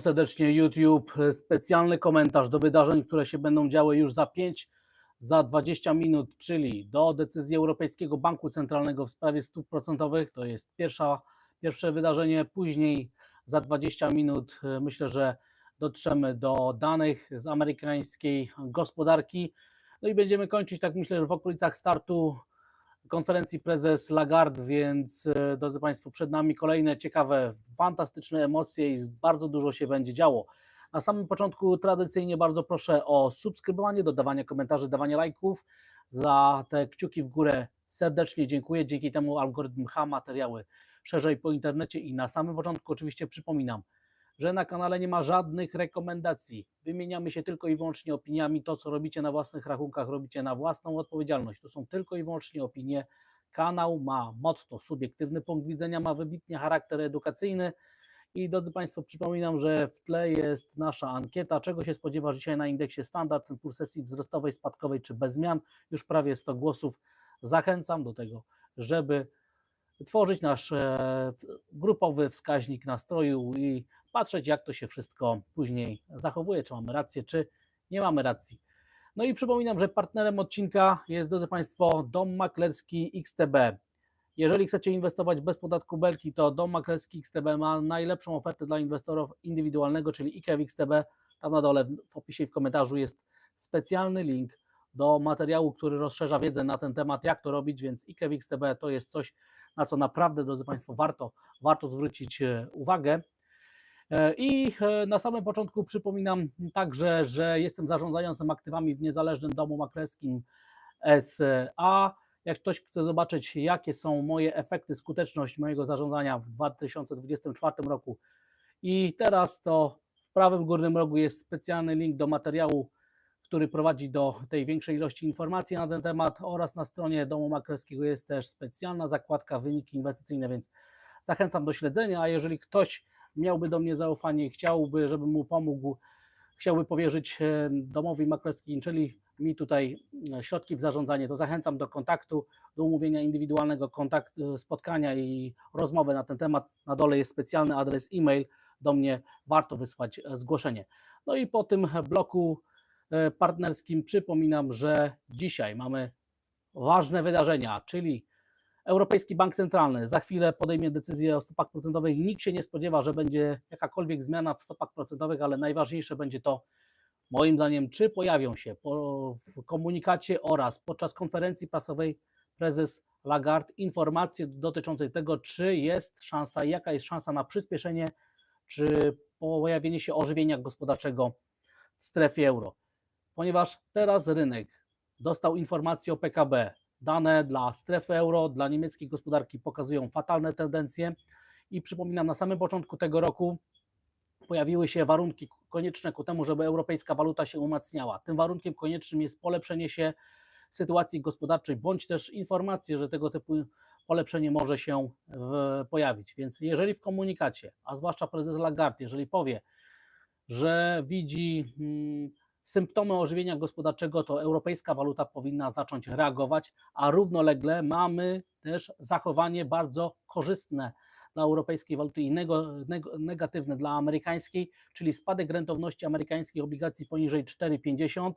serdecznie YouTube. Specjalny komentarz do wydarzeń, które się będą działy już za 5, za 20 minut, czyli do decyzji Europejskiego Banku Centralnego w sprawie stóp procentowych. To jest pierwsza, pierwsze wydarzenie. Później za 20 minut e, myślę, że dotrzemy do danych z amerykańskiej gospodarki. No i będziemy kończyć, tak myślę, że w okolicach startu konferencji prezes Lagarde, więc e, drodzy Państwo, przed nami kolejne ciekawe, fantastyczne emocje i bardzo dużo się będzie działo. Na samym początku tradycyjnie bardzo proszę o subskrybowanie, dodawanie komentarzy, dawanie lajków. Za te kciuki w górę serdecznie dziękuję. Dzięki temu algorytm pcha materiały szerzej po internecie i na samym początku oczywiście przypominam, że na kanale nie ma żadnych rekomendacji. Wymieniamy się tylko i wyłącznie opiniami. To, co robicie na własnych rachunkach, robicie na własną odpowiedzialność. To są tylko i wyłącznie opinie. Kanał ma motto subiektywny punkt widzenia, ma wybitnie charakter edukacyjny. I drodzy Państwo, przypominam, że w tle jest nasza ankieta. Czego się spodziewasz dzisiaj na indeksie standard, ten pół sesji wzrostowej, spadkowej czy bez zmian? Już prawie 100 głosów. Zachęcam do tego, żeby tworzyć nasz e, grupowy wskaźnik nastroju i patrzeć, jak to się wszystko później zachowuje, czy mamy rację, czy nie mamy racji. No i przypominam, że partnerem odcinka jest, drodzy Państwo, Dom Maklerski XTB. Jeżeli chcecie inwestować bez podatku belki, to Dom Maklerski XTB ma najlepszą ofertę dla inwestorów indywidualnego, czyli IKEW XTB. Tam na dole w opisie i w komentarzu jest specjalny link do materiału, który rozszerza wiedzę na ten temat, jak to robić, więc IKEW XTB to jest coś, na co naprawdę, drodzy Państwo, warto, warto zwrócić e, uwagę. E, I e, na samym początku przypominam także, że jestem zarządzającym aktywami w niezależnym domu maklerskim SA. Jak ktoś chce zobaczyć, jakie są moje efekty, skuteczność mojego zarządzania w 2024 roku. I teraz, to w prawym górnym rogu jest specjalny link do materiału, który prowadzi do tej większej ilości informacji na ten temat. Oraz na stronie domu maklerskiego jest też specjalna zakładka wyniki inwestycyjne, więc zachęcam do śledzenia, a jeżeli ktoś miałby do mnie zaufanie, chciałby, żebym mu pomógł, chciałby powierzyć e, domowi maklerskiej, czyli mi tutaj e, środki w zarządzanie, to zachęcam do kontaktu, do umówienia indywidualnego kontaktu, e, spotkania i rozmowy na ten temat. Na dole jest specjalny adres e-mail, do mnie warto wysłać zgłoszenie. No i po tym bloku partnerskim przypominam, że dzisiaj mamy ważne wydarzenia, czyli Europejski Bank Centralny za chwilę podejmie decyzję o stopach procentowych. Nikt się nie spodziewa, że będzie jakakolwiek zmiana w stopach procentowych, ale najważniejsze będzie to, moim zdaniem, czy pojawią się po, w komunikacie oraz podczas konferencji prasowej prezes Lagarde informacje dotyczące tego, czy jest szansa, jaka jest szansa na przyspieszenie, czy pojawienie się ożywienia gospodarczego w strefie euro. Ponieważ teraz rynek dostał informację o PKB, Dane dla strefy euro, dla niemieckiej gospodarki pokazują fatalne tendencje i przypominam, na samym początku tego roku pojawiły się warunki konieczne ku temu, żeby europejska waluta się umacniała. Tym warunkiem koniecznym jest polepszenie się sytuacji gospodarczej, bądź też informacje, że tego typu polepszenie może się w, pojawić. Więc jeżeli w komunikacie, a zwłaszcza prezes Lagarde, jeżeli powie, że widzi hmm, symptomy ożywienia gospodarczego, to europejska waluta powinna zacząć reagować, a równolegle mamy też zachowanie bardzo korzystne dla europejskiej waluty i negatywne dla amerykańskiej, czyli spadek rentowności amerykańskich obligacji poniżej 4,50.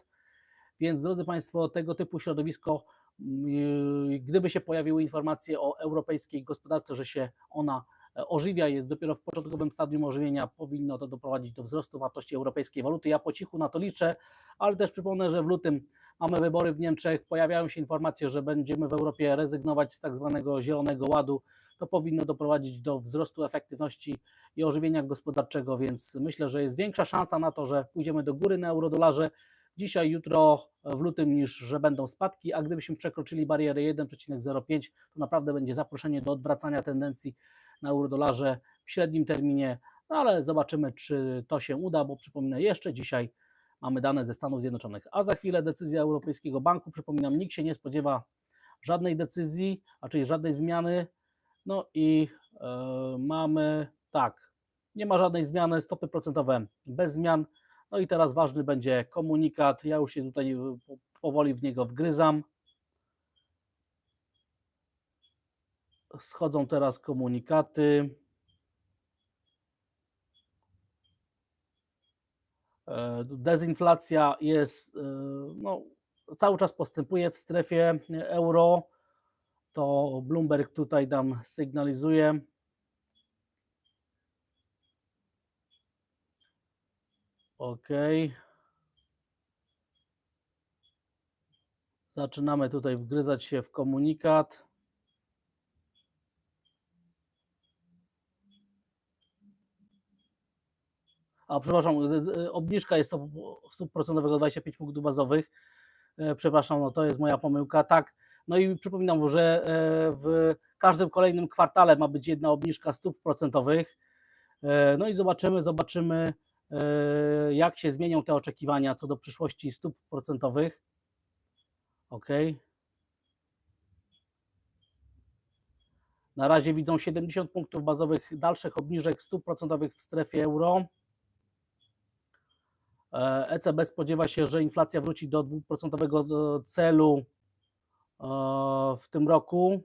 Więc drodzy Państwo, tego typu środowisko, yy, gdyby się pojawiły informacje o europejskiej gospodarce, że się ona ożywia, jest dopiero w początkowym stadium ożywienia, powinno to doprowadzić do wzrostu wartości europejskiej waluty. Ja po cichu na to liczę, ale też przypomnę, że w lutym mamy wybory w Niemczech, pojawiają się informacje, że będziemy w Europie rezygnować z tak zwanego zielonego ładu. To powinno doprowadzić do wzrostu efektywności i ożywienia gospodarczego, więc myślę, że jest większa szansa na to, że pójdziemy do góry na eurodolarze dzisiaj, jutro w lutym, niż że będą spadki, a gdybyśmy przekroczyli barierę 1,05, to naprawdę będzie zaproszenie do odwracania tendencji na eurodolarze w średnim terminie, no ale zobaczymy, czy to się uda, bo przypominam jeszcze dzisiaj mamy dane ze Stanów Zjednoczonych, a za chwilę decyzja Europejskiego Banku, przypominam, nikt się nie spodziewa żadnej decyzji, a czyli żadnej zmiany, no i yy, mamy tak, nie ma żadnej zmiany, stopy procentowe bez zmian, no i teraz ważny będzie komunikat, ja już się tutaj powoli w niego wgryzam, schodzą teraz komunikaty. E, Dezinflacja jest, e, no, cały czas postępuje w strefie euro. To Bloomberg tutaj nam sygnalizuje. OK. Zaczynamy tutaj wgryzać się w komunikat. A przepraszam, y, y, obniżka jest stóp procentowych o 25 punktów bazowych. E, Przepraszam, no to jest moja pomyłka. Tak. No i przypominam, że e, w każdym kolejnym kwartale ma być jedna obniżka stóp procentowych. E, No i zobaczymy, zobaczymy, e, jak się zmienią te oczekiwania co do przyszłości stóp procentowych. OK. Na razie widzą 70 punktów bazowych dalszych obniżek stóp procentowych w strefie euro. E, ECB spodziewa się, że inflacja wróci do 2% celu e, w tym roku.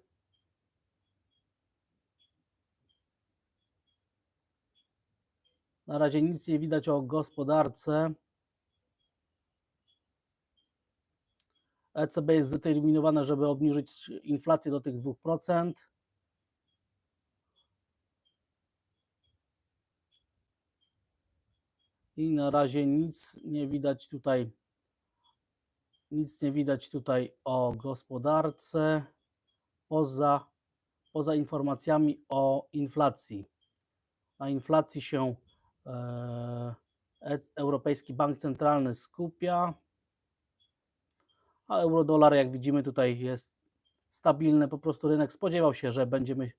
Na razie nic nie widać o gospodarce. ECB jest zdeterminowane, żeby obniżyć inflację do tych 2%. I na razie nic nie widać tutaj. Nic nie widać tutaj o gospodarce poza, poza informacjami o inflacji. Na inflacji się e, Europejski Bank Centralny skupia, a euro-dolar, jak widzimy, tutaj jest stabilny. Po prostu rynek spodziewał się, że będziemy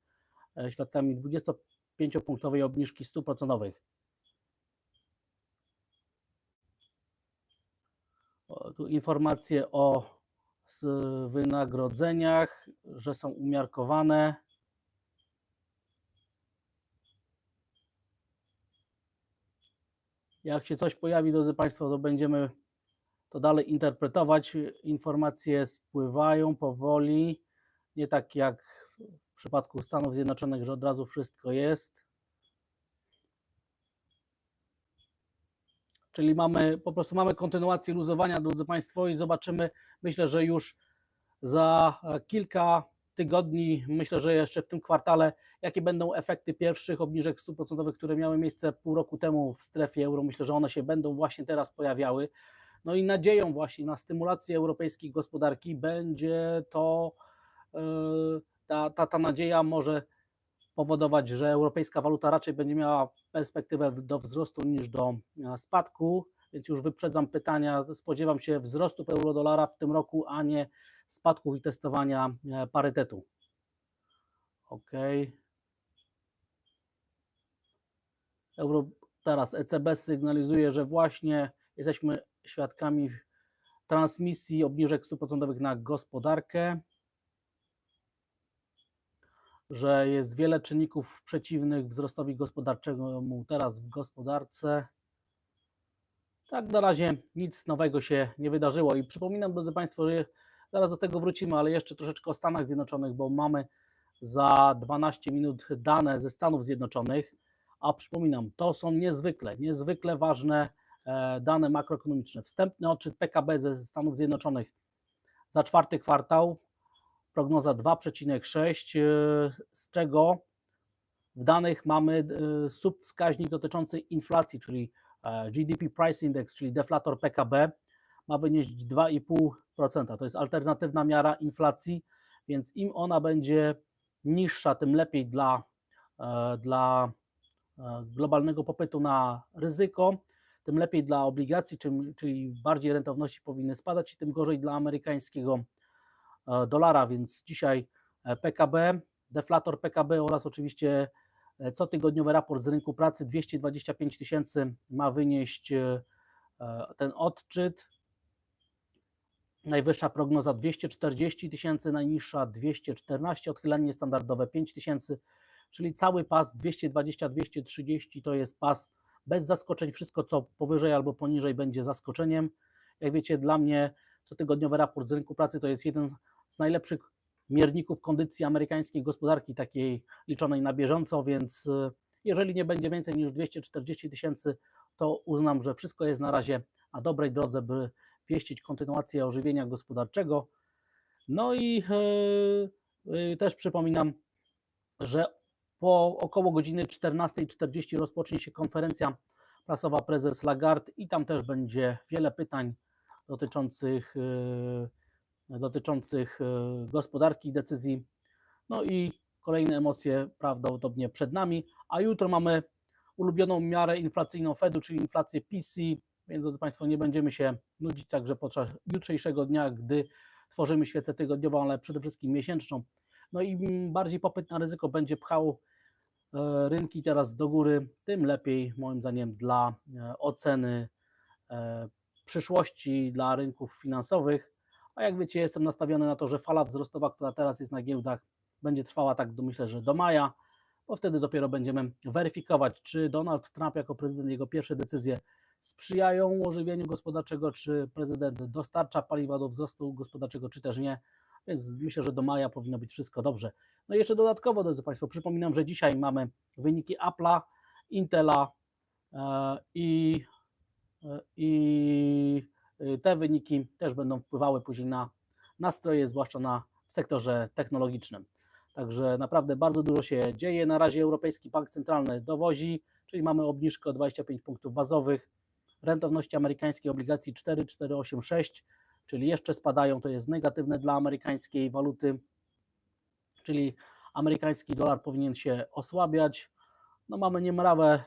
e, świadkami 25-punktowej obniżki stóp procentowych. Tu informacje o wynagrodzeniach, że są umiarkowane. Jak się coś pojawi, drodzy Państwo, to będziemy to dalej interpretować. Informacje spływają powoli, nie tak jak w przypadku Stanów Zjednoczonych, że od razu wszystko jest. Czyli mamy po prostu mamy kontynuację luzowania, drodzy Państwo, i zobaczymy. Myślę, że już za kilka tygodni, myślę, że jeszcze w tym kwartale, jakie będą efekty pierwszych obniżek stóp procentowych, które miały miejsce pół roku temu w strefie euro. Myślę, że one się będą właśnie teraz pojawiały. No i nadzieją właśnie na stymulację europejskiej gospodarki będzie to, e, ta, ta, ta nadzieja może powodować, że europejska waluta raczej będzie miała perspektywę do wzrostu niż do e, spadku, więc już wyprzedzam pytania. Spodziewam się wzrostów euro-dolara w tym roku, a nie spadków i testowania e, parytetu. Ok. Euro, teraz ECB sygnalizuje, że właśnie jesteśmy świadkami transmisji obniżek stóp procentowych na gospodarkę że jest wiele czynników przeciwnych wzrostowi gospodarczemu teraz w gospodarce. Tak, na razie nic nowego się nie wydarzyło i przypominam, drodzy Państwo, że zaraz do tego wrócimy, ale jeszcze troszeczkę o Stanach Zjednoczonych, bo mamy za 12 minut dane ze Stanów Zjednoczonych, a przypominam, to są niezwykle, niezwykle ważne e, dane makroekonomiczne. Wstępny odczyt PKB ze Stanów Zjednoczonych za czwarty kwartał prognoza 2,6, e, z czego w danych mamy e, subwskaźnik dotyczący inflacji, czyli e, GDP Price Index, czyli deflator PKB, ma wynieść 2,5%. To jest alternatywna miara inflacji, więc im ona będzie niższa, tym lepiej dla, dla globalnego popytu na ryzyko, tym lepiej dla obligacji, czyli bardziej rentowności powinny spadać i tym gorzej dla amerykańskiego dolara, więc dzisiaj e, PKB, deflator PKB oraz oczywiście e, cotygodniowy raport z rynku pracy 225 tysięcy ma wynieść e, e, ten odczyt. Najwyższa prognoza 240 tysięcy, najniższa 214, odchylenie standardowe 5 tysięcy, czyli cały pas 220-230 to jest pas bez zaskoczeń. Wszystko, co powyżej albo poniżej, będzie zaskoczeniem. Jak wiecie, dla mnie cotygodniowy raport z rynku pracy to jest jeden z najlepszych mierników kondycji amerykańskiej gospodarki, takiej liczonej na bieżąco, więc y, jeżeli nie będzie więcej niż 240 tysięcy to uznam, że wszystko jest na razie na dobrej drodze, by wieścić kontynuację ożywienia gospodarczego. No i e, e, też przypominam, że po około godziny 14.40 rozpocznie się konferencja prasowa prezes Lagarde i tam też będzie wiele pytań dotyczących, e, dotyczących e, gospodarki, decyzji. No i kolejne emocje prawdopodobnie przed nami, a jutro mamy ulubioną miarę inflacyjną Fedu, czyli inflację PC, więc drodzy Państwo, nie będziemy się nudzić także podczas jutrzejszego dnia, gdy tworzymy świecę tygodniową, ale przede wszystkim miesięczną. No i im bardziej popyt na ryzyko będzie pchał e, rynki teraz do góry, tym lepiej moim zdaniem dla e, oceny przyszłości dla rynków finansowych. A jak wiecie, jestem nastawiony na to, że fala wzrostowa, która teraz jest na giełdach, będzie trwała tak, do, myślę, że do maja, bo wtedy dopiero będziemy weryfikować, czy Donald Trump jako prezydent, jego pierwsze decyzje sprzyjają ożywieniu gospodarczego, czy prezydent dostarcza paliwa do wzrostu gospodarczego, czy też nie. Więc myślę, że do maja powinno być wszystko dobrze. No i jeszcze dodatkowo, drodzy Państwo, przypominam, że dzisiaj mamy wyniki Apple'a, Intela e, i, e, i te wyniki też będą wpływały później na nastroje, zwłaszcza na w sektorze technologicznym. Także naprawdę bardzo dużo się dzieje. Na razie Europejski Bank Centralny dowozi, czyli mamy obniżkę o 25 punktów bazowych. Rentowności amerykańskiej obligacji 4,486, czyli jeszcze spadają. To jest negatywne dla amerykańskiej waluty, czyli amerykański dolar powinien się osłabiać. No mamy niemrawe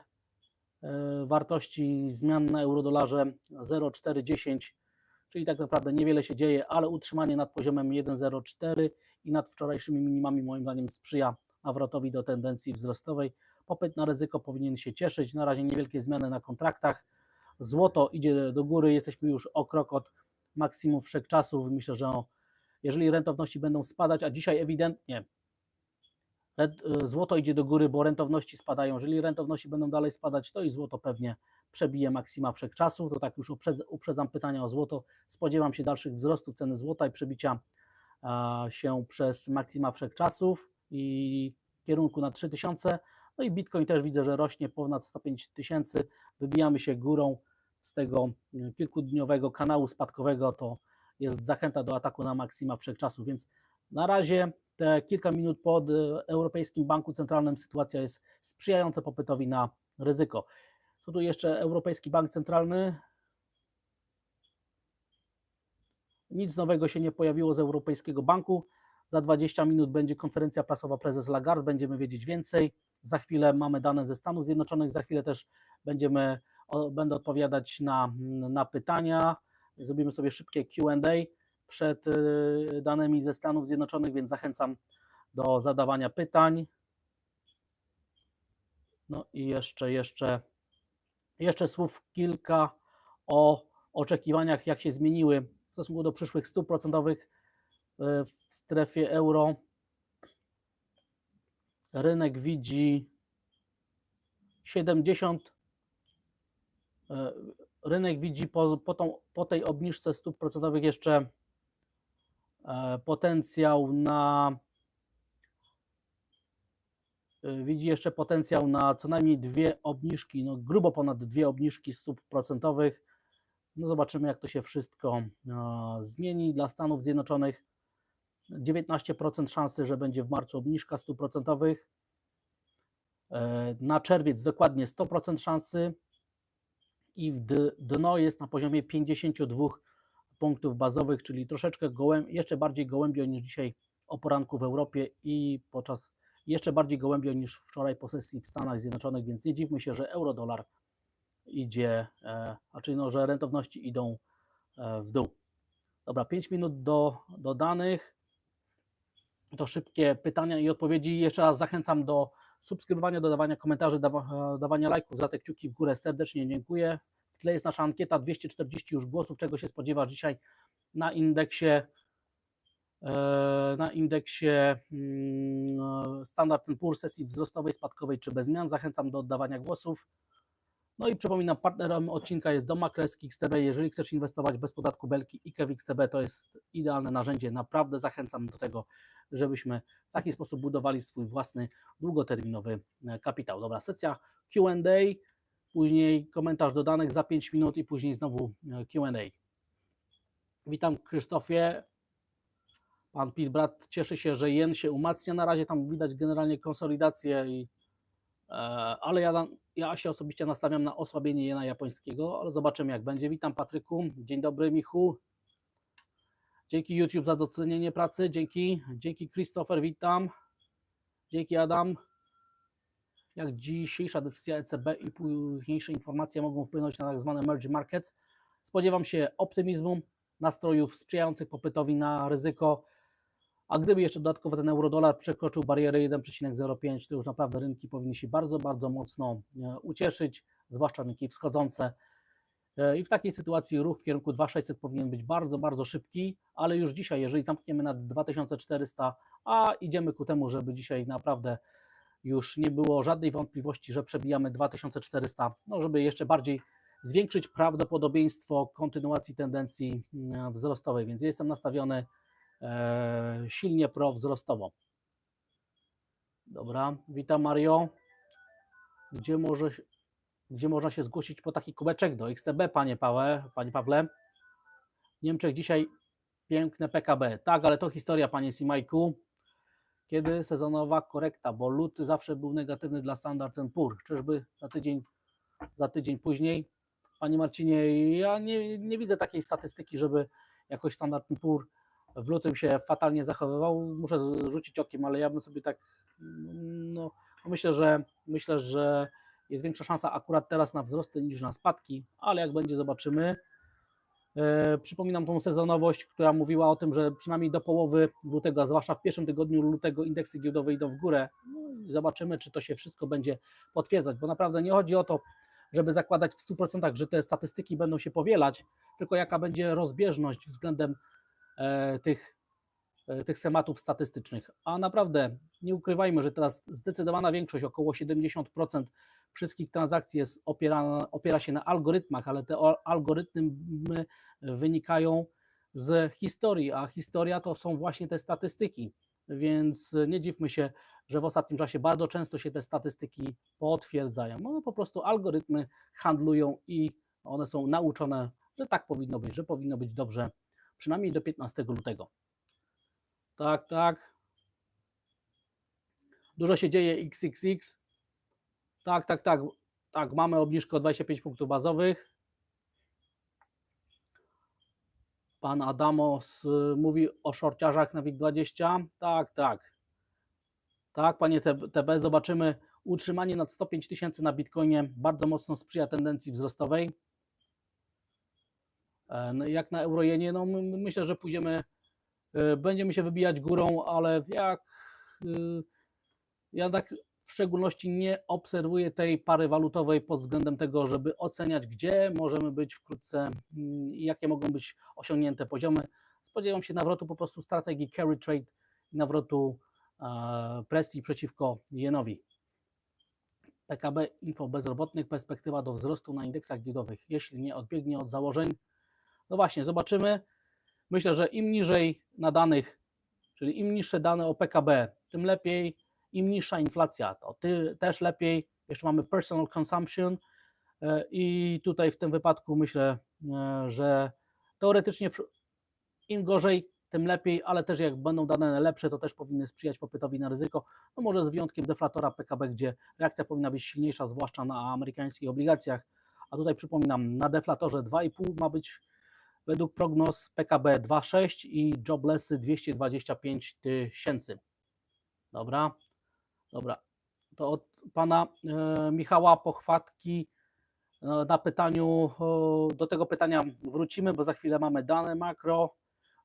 wartości zmian na eurodolarze 0,410, czyli tak naprawdę niewiele się dzieje, ale utrzymanie nad poziomem 1,04 i nad wczorajszymi minimami moim zdaniem sprzyja nawrotowi do tendencji wzrostowej. Popyt na ryzyko powinien się cieszyć. Na razie niewielkie zmiany na kontraktach. Złoto idzie do góry, jesteśmy już o krok od maksimum wszechczasów. Myślę, że jeżeli rentowności będą spadać, a dzisiaj ewidentnie złoto idzie do góry, bo rentowności spadają. Jeżeli rentowności będą dalej spadać, to i złoto pewnie przebije maksima wszechczasów. To tak już uprzedzam pytania o złoto. Spodziewam się dalszych wzrostów ceny złota i przebicia się przez maksima wszechczasów i kierunku na 3000. No i Bitcoin też widzę, że rośnie ponad 105 tysięcy. Wybijamy się górą z tego e, kilkudniowego kanału spadkowego. To jest zachęta do ataku na maksima wszechczasów, więc na razie te kilka minut po Europejskim Banku Centralnym sytuacja jest sprzyjająca popytowi na ryzyko. Co tu jeszcze Europejski Bank Centralny? Nic nowego się nie pojawiło z Europejskiego Banku. Za 20 minut będzie konferencja prasowa prezes Lagarde, będziemy wiedzieć więcej. Za chwilę mamy dane ze Stanów Zjednoczonych, za chwilę też będziemy, będę odpowiadać na, na pytania. Zrobimy sobie szybkie QA przed y, danymi ze Stanów Zjednoczonych, więc zachęcam do zadawania pytań. No i jeszcze, jeszcze, jeszcze słów kilka o oczekiwaniach, jak się zmieniły w stosunku do przyszłych stóp procentowych e, w strefie euro. Rynek widzi 70. E, rynek widzi po, po, tą, po tej obniżce stóp procentowych jeszcze potencjał na widzi jeszcze potencjał na co najmniej dwie obniżki, no grubo ponad dwie obniżki stóp procentowych no zobaczymy, jak to się wszystko zmieni dla Stanów Zjednoczonych. 19% szansy, że będzie w marcu obniżka stóp procentowych. E, na czerwiec dokładnie 100% szansy i dno jest na poziomie 52 punktów bazowych, czyli troszeczkę gołęb, jeszcze bardziej gołębio niż dzisiaj o poranku w Europie i podczas jeszcze bardziej gołębio niż wczoraj po sesji w Stanach Zjednoczonych, więc nie dziwmy się, że euro-dolar idzie, e, znaczy no, że rentowności idą e, w dół. Dobra, 5 minut do, do danych. To szybkie pytania i odpowiedzi. Jeszcze raz zachęcam do subskrybowania, dodawania komentarzy, dawa, dawania lajków za te kciuki w górę. Serdecznie dziękuję. Tle jest nasza ankieta, 240 już głosów. Czego się spodziewasz dzisiaj na indeksie e, na indeksie mm, Standard Poor's sesji wzrostowej, spadkowej czy bez zmian. Zachęcam do oddawania głosów. No i przypominam, partnerem odcinka jest Domakres XTB. Jeżeli chcesz inwestować bez podatku belki i XTB, to jest idealne narzędzie. Naprawdę zachęcam do tego, żebyśmy w taki sposób budowali swój własny długoterminowy e, kapitał. Dobra, sesja Q&A. Później komentarz do danych za 5 minut i później znowu e, Q&A. Witam Krzysztofie. Pan Pilbrat cieszy się, że jen się umacnia. Na razie tam widać generalnie konsolidację, i, e, ale ja, ja się osobiście nastawiam na osłabienie jena japońskiego, ale zobaczymy jak będzie. Witam Patryku. Dzień dobry Michu. Dzięki YouTube za docenienie pracy. Dzięki. Dzięki Christopher, witam. Dzięki Adam. Jak dzisiejsza decyzja ECB i późniejsze informacje mogą wpłynąć na tak zwane emerging markets? Spodziewam się optymizmu, nastrojów sprzyjających popytowi na ryzyko, a gdyby jeszcze dodatkowo ten euro-dolar przekroczył barierę 1,05, to już naprawdę rynki powinny się bardzo, bardzo mocno e, ucieszyć, zwłaszcza rynki wschodzące. E, I w takiej sytuacji ruch w kierunku 2600 powinien być bardzo, bardzo szybki, ale już dzisiaj, jeżeli zamkniemy na 2400, a idziemy ku temu, żeby dzisiaj naprawdę już nie było żadnej wątpliwości, że przebijamy 2400, no żeby jeszcze bardziej zwiększyć prawdopodobieństwo kontynuacji tendencji mm, wzrostowej, więc jestem nastawiony e, silnie pro-wzrostowo. Dobra, witam Mario. Gdzie, może, gdzie można się zgłosić po taki kubeczek do XTB, panie Pawle? Panie Pawle? Niemczech dzisiaj piękne PKB. Tak, ale to historia, panie Simajku. Kiedy sezonowa korekta, bo luty zawsze był negatywny dla Standard Poor. Czyżby za tydzień, za tydzień później? Panie Marcinie, ja nie, nie widzę takiej statystyki, żeby jakoś Standard Poor w lutym się fatalnie zachowywał. Muszę rzucić okiem, ale ja bym sobie tak, no myślę, że myślę, że jest większa szansa akurat teraz na wzrosty niż na spadki, ale jak będzie zobaczymy. E, przypominam tą sezonowość, która mówiła o tym, że przynajmniej do połowy lutego, a zwłaszcza w pierwszym tygodniu lutego indeksy giełdowe idą w górę. No zobaczymy, czy to się wszystko będzie potwierdzać, bo naprawdę nie chodzi o to, żeby zakładać w 100%, że te statystyki będą się powielać, tylko jaka będzie rozbieżność względem e, tych, tych schematów statystycznych. A naprawdę nie ukrywajmy, że teraz zdecydowana większość, około 70% wszystkich transakcji jest opiera, opiera się na algorytmach, ale te algorytmy wynikają z historii, a historia to są właśnie te statystyki. Więc nie dziwmy się, że w ostatnim czasie bardzo często się te statystyki potwierdzają. No po prostu algorytmy handlują i one są nauczone, że tak powinno być, że powinno być dobrze, przynajmniej do 15 lutego. Tak, tak. Dużo się dzieje XXX. Tak, tak, tak. Tak, mamy obniżkę o 25 punktów bazowych. Pan Adamos y, mówi o szorciarzach na WIG20. Tak, tak. Tak, panie TB, zobaczymy. Utrzymanie nad 105 tysięcy na Bitcoinie bardzo mocno sprzyja tendencji wzrostowej. E, no jak na eurojenie, no myślę, że pójdziemy, będziemy się wybijać górą, ale jak y, ja tak w szczególności nie obserwuję tej pary walutowej pod względem tego, żeby oceniać, gdzie możemy być wkrótce mm, i jakie mogą być osiągnięte poziomy. Spodziewam się nawrotu po prostu strategii carry trade nawrotu e, presji przeciwko jenowi. PKB info bezrobotnych, perspektywa do wzrostu na indeksach giełdowych, jeśli nie odbiegnie od założeń. No właśnie, zobaczymy. Myślę, że im niżej na danych, czyli im niższe dane o PKB, tym lepiej im niższa inflacja, to ty, też lepiej. Jeszcze mamy personal consumption e, i tutaj w tym wypadku myślę, e, że teoretycznie im gorzej, tym lepiej, ale też jak będą dane lepsze, to też powinny sprzyjać popytowi na ryzyko. No może z wyjątkiem deflatora PKB, gdzie reakcja powinna być silniejsza, zwłaszcza na amerykańskich obligacjach. A tutaj przypominam, na deflatorze 2,5 ma być według prognoz PKB 2,6 i joblessy 225 tysięcy. Dobra, Dobra, to od pana e, Michała Pochwatki e, na pytaniu, do tego pytania wrócimy, bo za chwilę mamy dane makro.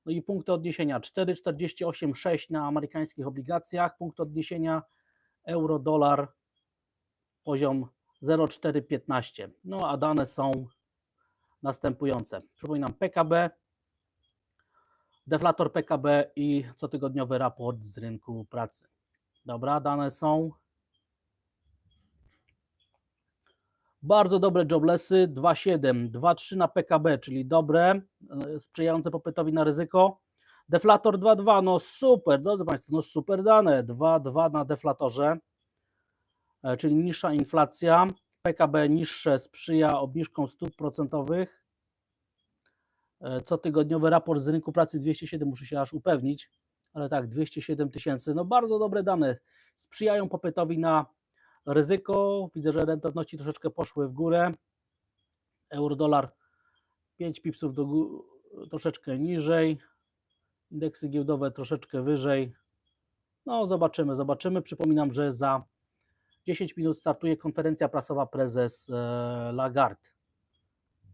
No i punkty odniesienia 4,48,6 na amerykańskich obligacjach, punkt odniesienia euro, dolar, poziom 0,415. No a dane są następujące. Przypominam PKB, deflator PKB i cotygodniowy raport z rynku pracy. Dobra, dane są. Bardzo dobre joblessy, 2,7, 2,3 na PKB, czyli dobre, e, sprzyjające popytowi na ryzyko. Deflator 2,2, no super, drodzy Państwo, no super dane, 2,2 na deflatorze, e, czyli niższa inflacja. PKB niższe sprzyja obniżkom stóp procentowych. E, Cotygodniowy raport z rynku pracy 207, muszę się aż upewnić, ale tak, 207 tysięcy. No bardzo dobre dane. Sprzyjają popytowi na ryzyko. Widzę, że rentowności troszeczkę poszły w górę. Euro-dolar 5 pipsów do troszeczkę niżej. Indeksy giełdowe troszeczkę wyżej. No, zobaczymy, zobaczymy. Przypominam, że za 10 minut startuje konferencja prasowa prezes e, Lagarde.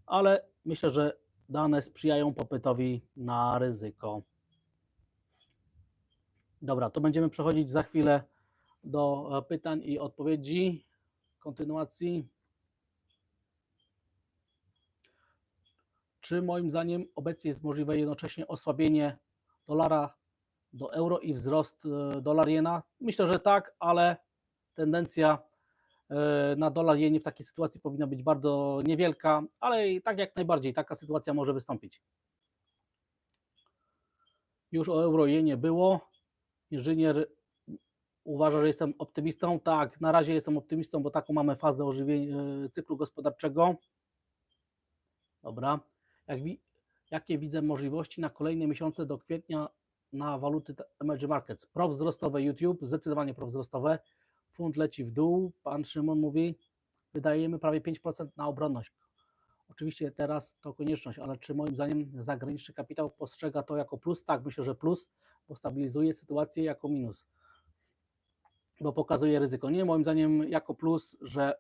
Ale myślę, że dane sprzyjają popytowi na ryzyko. Dobra, to będziemy przechodzić za chwilę do e, pytań i odpowiedzi. Kontynuacji. Czy moim zdaniem obecnie jest możliwe jednocześnie osłabienie dolara do euro i wzrost e, dolar jena? Myślę, że tak, ale tendencja e, na dolar jenie w takiej sytuacji powinna być bardzo niewielka, ale i tak jak najbardziej taka sytuacja może wystąpić. Już o euro jenie było. Inżynier uważa, że jestem optymistą. Tak, na razie jestem optymistą, bo taką mamy fazę ożywienia cyklu gospodarczego. Dobra. Jak wi- jakie widzę możliwości na kolejne miesiące do kwietnia na waluty emerging markets? Prowzrostowe YouTube, zdecydowanie prowzrostowe. Funt leci w dół. Pan Szymon mówi, wydajemy prawie 5% na obronność. Oczywiście teraz to konieczność, ale czy moim zdaniem zagraniczny kapitał postrzega to jako plus? Tak, myślę, że plus, bo stabilizuje sytuację jako minus, bo pokazuje ryzyko. Nie, moim zdaniem jako plus, że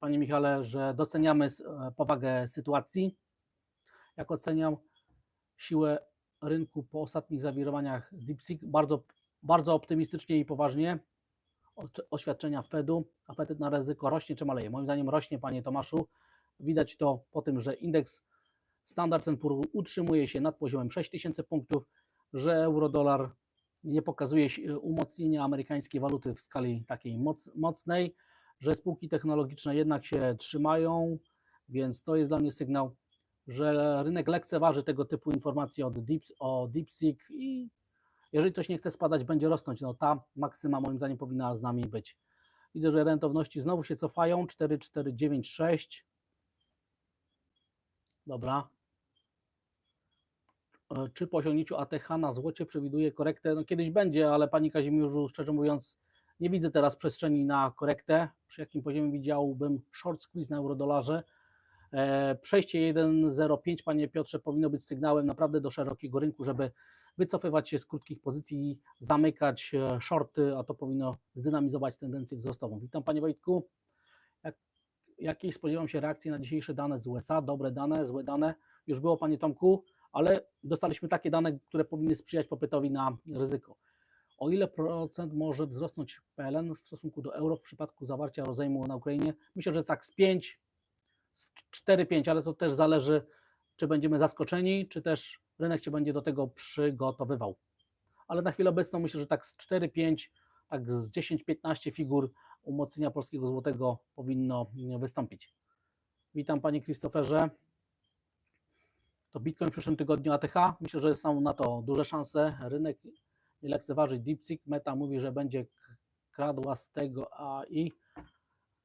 Panie Michale, że doceniamy e, powagę sytuacji. Jak oceniam siłę rynku po ostatnich zawirowaniach z DeepSeek, bardzo, bardzo optymistycznie i poważnie. Oświadczenia Fedu, apetyt na ryzyko rośnie czy maleje? Moim zdaniem rośnie, Panie Tomaszu. Widać to po tym, że indeks Standard Poor's utrzymuje się nad poziomem 6000 punktów, że euro-dolar nie pokazuje się- umocnienia amerykańskiej waluty w skali takiej moc, mocnej, że spółki technologiczne jednak się trzymają, więc to jest dla mnie sygnał, że rynek lekceważy tego typu informacje od Deep, o DeepSeek i jeżeli coś nie chce spadać, będzie rosnąć. No ta maksyma moim zdaniem powinna z nami być. Widzę, że rentowności znowu się cofają, 4,496. Dobra. E, Czy po osiągnięciu ATH na złocie przewiduje korektę? No kiedyś będzie, ale Pani Kazimierzu, szczerze mówiąc, nie widzę teraz przestrzeni na korektę. Przy jakim poziomie widziałbym short squeeze na eurodolarze? E, Przejście 1,05, Panie Piotrze, powinno być sygnałem naprawdę do szerokiego rynku, żeby wycofywać się z krótkich pozycji, zamykać e, shorty, a to powinno zdynamizować tendencję wzrostową. Witam Panie Wojtku. Jak, jakiej spodziewam się reakcji na dzisiejsze dane z USA? Dobre dane, złe dane? Już było Panie Tomku, ale dostaliśmy takie dane, które powinny sprzyjać popytowi na ryzyko. O ile procent może wzrosnąć PLN w stosunku do euro w przypadku zawarcia rozejmu na Ukrainie? Myślę, że tak z 5, z 4-5, ale to też zależy, czy będziemy zaskoczeni, czy też rynek się będzie do tego przygotowywał. Ale na chwilę obecną myślę, że tak z 4-5, tak z 10-15 figur umocnienia polskiego złotego powinno wystąpić. Witam Panie Krzysztoferze. To Bitcoin w przyszłym tygodniu ATH. Myślę, że są na to duże szanse. Rynek nie lekceważy DeepSeek. Meta mówi, że będzie kradła z tego AI.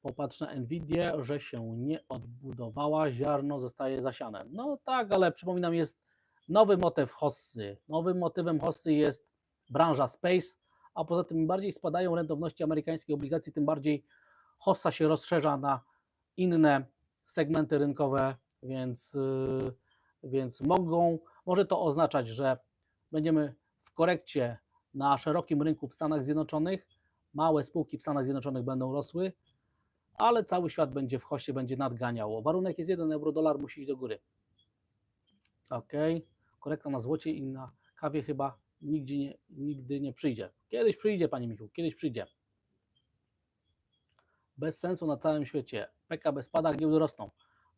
Popatrz na Nvidię, że się nie odbudowała, ziarno zostaje zasiane. No tak, ale przypominam, jest nowy motyw hossy. Nowym motywem hossy jest branża space, a poza tym im bardziej spadają rentowności amerykańskiej obligacji, tym bardziej hossa się rozszerza na inne segmenty rynkowe, więc, yy, więc mogą, może to oznaczać, że będziemy w korekcie na szerokim rynku w Stanach Zjednoczonych. Małe spółki w Stanach Zjednoczonych będą rosły, ale cały świat będzie w hoście, będzie nadganiał. Warunek jest 1 euro, dolar musi iść do góry. Ok, korekta na złocie i na kawie chyba nigdzie nie, nigdy nie przyjdzie. Kiedyś przyjdzie, Panie Michu, kiedyś przyjdzie. Bez sensu na całym świecie. PKB spada, giełdy rosną.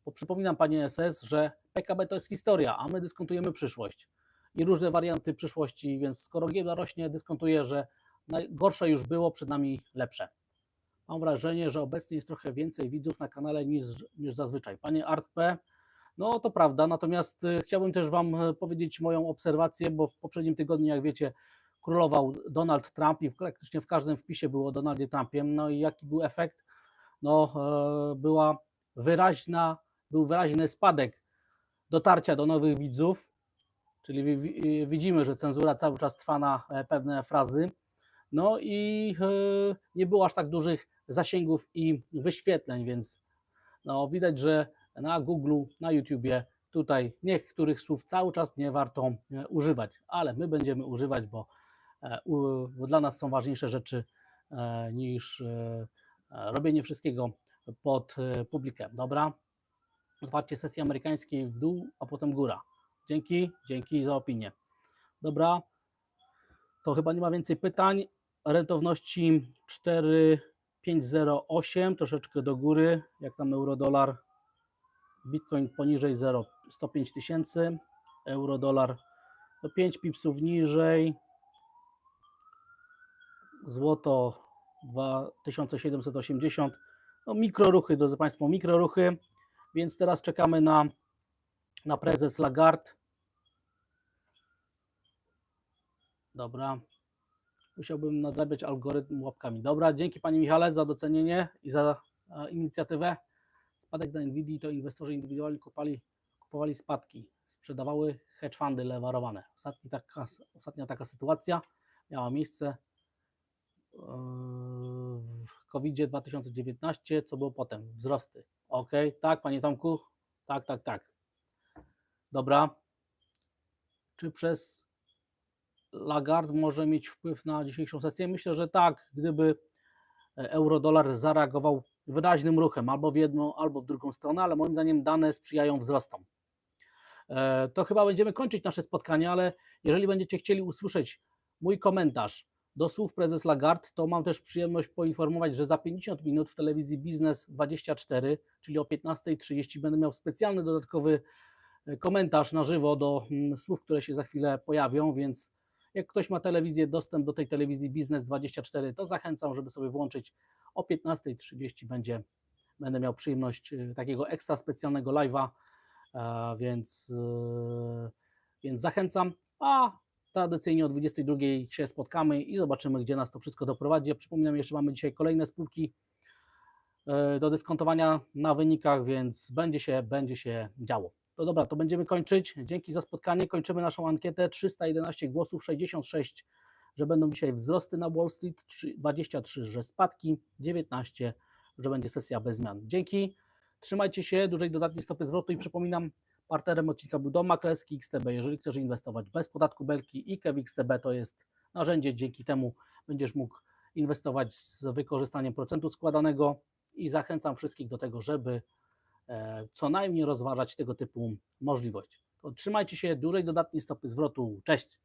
Bo przypominam, Panie SS, że PKB to jest historia, a my dyskontujemy przyszłość i różne warianty przyszłości, więc skoro giełda rośnie, dyskontuję, że najgorsze już było, przed nami lepsze. Mam wrażenie, że obecnie jest trochę więcej widzów na kanale niż, niż zazwyczaj. Panie ArtP, no to prawda, natomiast y, chciałbym też Wam y, powiedzieć moją obserwację, bo w poprzednim tygodniu, jak wiecie, królował Donald Trump i praktycznie w każdym wpisie było o Donaldzie Trumpie. No i jaki był efekt? no, e, była wyraźna, był wyraźny spadek dotarcia do nowych widzów, czyli wi- widzimy, że cenzura cały czas trwa na e, pewne frazy, no i e, nie było aż tak dużych zasięgów i wyświetleń, więc no, widać, że na Google, na YouTubie tutaj niektórych słów cały czas nie warto e, używać, ale my będziemy używać, bo, e, bo dla nas są ważniejsze rzeczy e, niż robienie wszystkiego pod publikę. Dobra? Otwarcie sesji amerykańskiej w dół, a potem góra. Dzięki, dzięki za opinię. Dobra, to chyba nie ma więcej pytań. Rentowności 4,508, troszeczkę do góry, jak tam euro-dolar. Bitcoin poniżej 0, 105 tysięcy. Euro-dolar to 5 pipsów niżej. Złoto 2780. No mikroruchy, drodzy Państwo, mikroruchy. Więc teraz czekamy na, na prezes Lagarde. Dobra. Musiałbym nadrabiać algorytm łapkami. Dobra, dzięki Panie Michale za docenienie i za inicjatywę. Spadek na Nvidia to inwestorzy indywidualni kupali, kupowali spadki, sprzedawały hedge fundy lewarowane. Ostatni taka, ostatnia taka sytuacja miała miejsce e, w COVID 2019, co było potem? Wzrosty. Ok, tak, Panie Tomku? Tak, tak, tak. Dobra. Czy przez Lagarde może mieć wpływ na dzisiejszą sesję? Myślę, że tak, gdyby euro-dolar zareagował wyraźnym ruchem albo w jedną, albo w drugą stronę, ale moim zdaniem dane sprzyjają wzrostom. E, To chyba będziemy kończyć nasze spotkanie, ale jeżeli będziecie chcieli usłyszeć mój komentarz do słów prezes Lagarde, to mam też przyjemność poinformować, że za 50 minut w telewizji Biznes 24, czyli o 15.30 będę miał specjalny dodatkowy e, komentarz na żywo do mm, słów, które się za chwilę pojawią, więc jak ktoś ma telewizję, dostęp do tej telewizji Biznes 24, to zachęcam, żeby sobie włączyć. O 15.30 będzie, będę miał przyjemność e, takiego ekstra specjalnego live'a, e, więc, e, więc zachęcam. A tradycyjnie o 22 się spotkamy i zobaczymy, gdzie nas to wszystko doprowadzi. Ja przypominam, jeszcze mamy dzisiaj kolejne spółki e, do dyskontowania na wynikach, więc będzie się, będzie się działo. To dobra, to będziemy kończyć. Dzięki za spotkanie. Kończymy naszą ankietę. 311 głosów, 66, że będą dzisiaj wzrosty na Wall Street, trzy- 23, że spadki, 19, że będzie sesja bez zmian. Dzięki. Trzymajcie się, dużej dodatniej stopy zwrotu i przypominam, partnerem odcinka był Dom Maklerski XTB. Jeżeli chcesz inwestować bez podatku belki, IKE w XTB to jest narzędzie, dzięki temu będziesz mógł inwestować z wykorzystaniem procentu składanego i zachęcam wszystkich do tego, żeby e, co najmniej rozważać tego typu możliwość. To trzymajcie się, dużej dodatniej stopy zwrotu. Cześć!